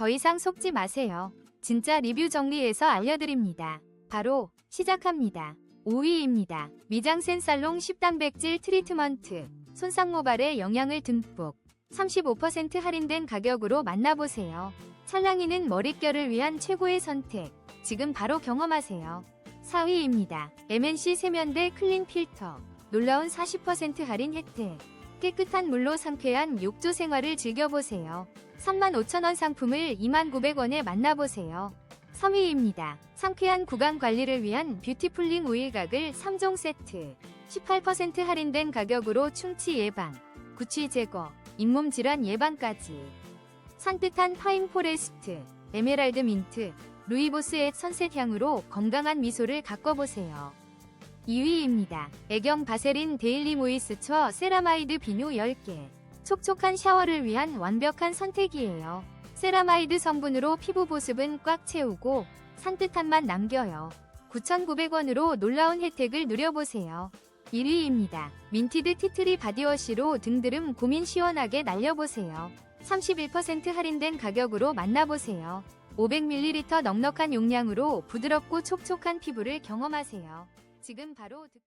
더 이상 속지 마세요. 진짜 리뷰 정리해서 알려드립니다. 바로 시작합니다. 5위입니다. 미장센 살롱 10단백질 트리트먼트. 손상 모발에 영양을 듬뿍. 35% 할인된 가격으로 만나보세요. 찰랑이는 머릿결을 위한 최고의 선택. 지금 바로 경험하세요. 4위입니다. MNC 세면대 클린 필터. 놀라운 40% 할인 혜택. 깨끗한 물로 상쾌한 욕조 생활을 즐겨보세요. 35,000원 상품을 29,900원에 만나보세요. 3위입니다. 상쾌한 구강 관리를 위한 뷰티풀링 오일각을 3종 세트. 18% 할인된 가격으로 충치 예방, 구취 제거, 잇몸 질환 예방까지. 산뜻한 파인 포레스트, 에메랄드 민트, 루이보스의 선셋 향으로 건강한 미소를 가꿔보세요. 2위입니다. 애경 바세린 데일리 모이스처 세라마이드 비누 10개. 촉촉한 샤워를 위한 완벽한 선택이에요. 세라마이드 성분으로 피부 보습은 꽉 채우고 산뜻한 맛 남겨요. 9,900원으로 놀라운 혜택을 누려보세요. 1위입니다. 민티드 티트리 바디워시로 등드름 고민 시원하게 날려보세요. 31% 할인된 가격으로 만나보세요. 500ml 넉넉한 용량으로 부드럽고 촉촉한 피부를 경험하세요. 지금 바로 득...